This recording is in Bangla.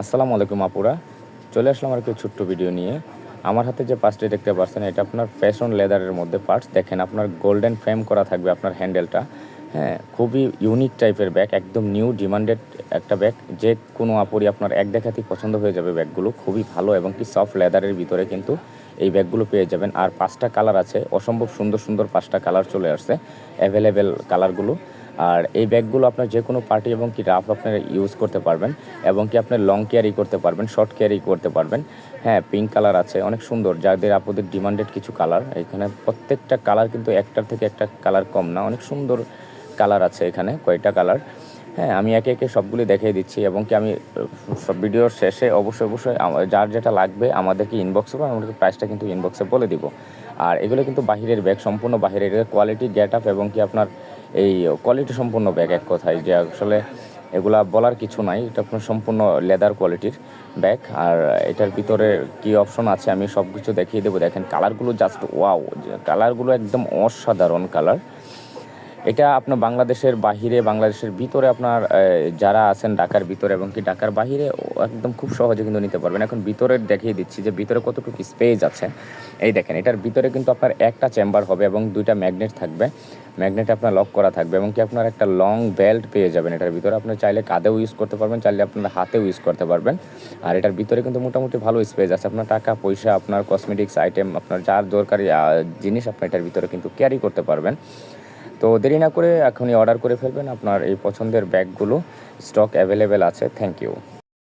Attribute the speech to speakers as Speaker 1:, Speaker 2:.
Speaker 1: আসসালামু আলাইকুম আপুরা। চলে আসলাম আর একটু ছোট্ট ভিডিও নিয়ে। আমার হাতে যে পার্টসটি দেখতে পাচ্ছেন এটা আপনার ফ্যাশন লেদারের মধ্যে পার্টস দেখেন আপনার গোল্ডেন ফ্রেম করা থাকবে আপনার হ্যান্ডেলটা হ্যাঁ খুবই ইউনিক টাইপের ব্যাগ একদম নিউ ডিমান্ডেড একটা ব্যাগ যে কোনো আপুরি আপনার এক দেখাতেই পছন্দ হয়ে যাবে ব্যাগগুলো খুবই ভালো এবং কি সফট লেদারের ভিতরে কিন্তু এই ব্যাগগুলো পেয়ে যাবেন। আর পাঁচটা কালার আছে, অসম্ভব সুন্দর সুন্দর পাঁচটা কালার চলে আসছে। অ্যাভেলেবেল কালারগুলো আর এই ব্যাগগুলো আপনার যে কোনো পার্টি এবং কি রাফ আপনার ইউজ করতে পারবেন এবং কি আপনার লং ক্যারি করতে পারবেন শর্ট ক্যারি করতে পারবেন। হ্যাঁ পিঙ্ক কালার আছে, অনেক সুন্দর। যাদের আপনাদের ডিমান্ডেড কিছু কালার এখানে প্রত্যেকটা কালার কিন্তু একটার থেকে একটা কালার কম না, অনেক সুন্দর কালার আছে এখানে, কয়টা কালার হ্যাঁ আমি একে একে সবগুলি দেখিয়ে দিচ্ছি এবং কি আমি, সব ভিডিওর শেষে অবশ্যই অবশ্যই যার যেটা লাগবে আমাদেরকে ইনবক্সে বা আমাদেরকে প্রাইসটা কিন্তু ইনবক্সে বলে দিব। আর এগুলো কিন্তু বাহিরের ব্যাগ সম্পূর্ণ বাহিরের কোয়ালিটি গেট আপ এবং কি আপনার এই কোয়ালিটি সম্পূর্ণ ব্যাগ এক কথায়। যে আসলে এগুলা বলার কিছু নাই, এটা আপনার সম্পূর্ণ লেদার কোয়ালিটির ব্যাগ আর এটার ভিতরে কি অপশন আছে, আমি সব কিছু দেখিয়ে দেবো। দেখেন কালারগুলো জাস্ট ওয়াও কালারগুলো একদম অসাধারণ কালার এটা আপনার বাংলাদেশের বাহিরে, বাংলাদেশের ভিতরে আপনার যারা আছেন ঢাকার ভিতরে এবং কি ঢাকার বাহিরে একদম খুব সহজে কিন্তু নিতে পারবেন। এখন ভিতরের দেখিয়ে দিচ্ছি যে ভিতরে কতটুকু স্পেস আছে। এই দেখেন, এটার ভিতরে কিন্তু আপনার একটা চেম্বার হবে এবং দুইটা ম্যাগনেট থাকবে। ম্যাগনেট আপনার লক করা থাকবে এবং কি আপনার একটা লং বেল্ট পেয়ে যাবেন এটার ভিতরে। আপনি চাইলে কাঁধেও ইউজ করতে পারবেন, চাইলে আপনার হাতেও ইউজ করতে পারবেন। আর এটার ভিতরে কিন্তু মোটামুটি ভালো স্পেস আছে। আপনার টাকা, পয়সা, আপনার কসমেটিক্স আইটেম আপনার যার দরকারি জিনিস আপনি এটার ভিতরে কিন্তু ক্যারি করতে পারবেন। তো দেরি না করে এখনই অর্ডার করে ফেলবেন আপনার এই পছন্দের ব্যাগগুলো স্টক অ্যাভেলেবেল আছে থ্যাংক ইউ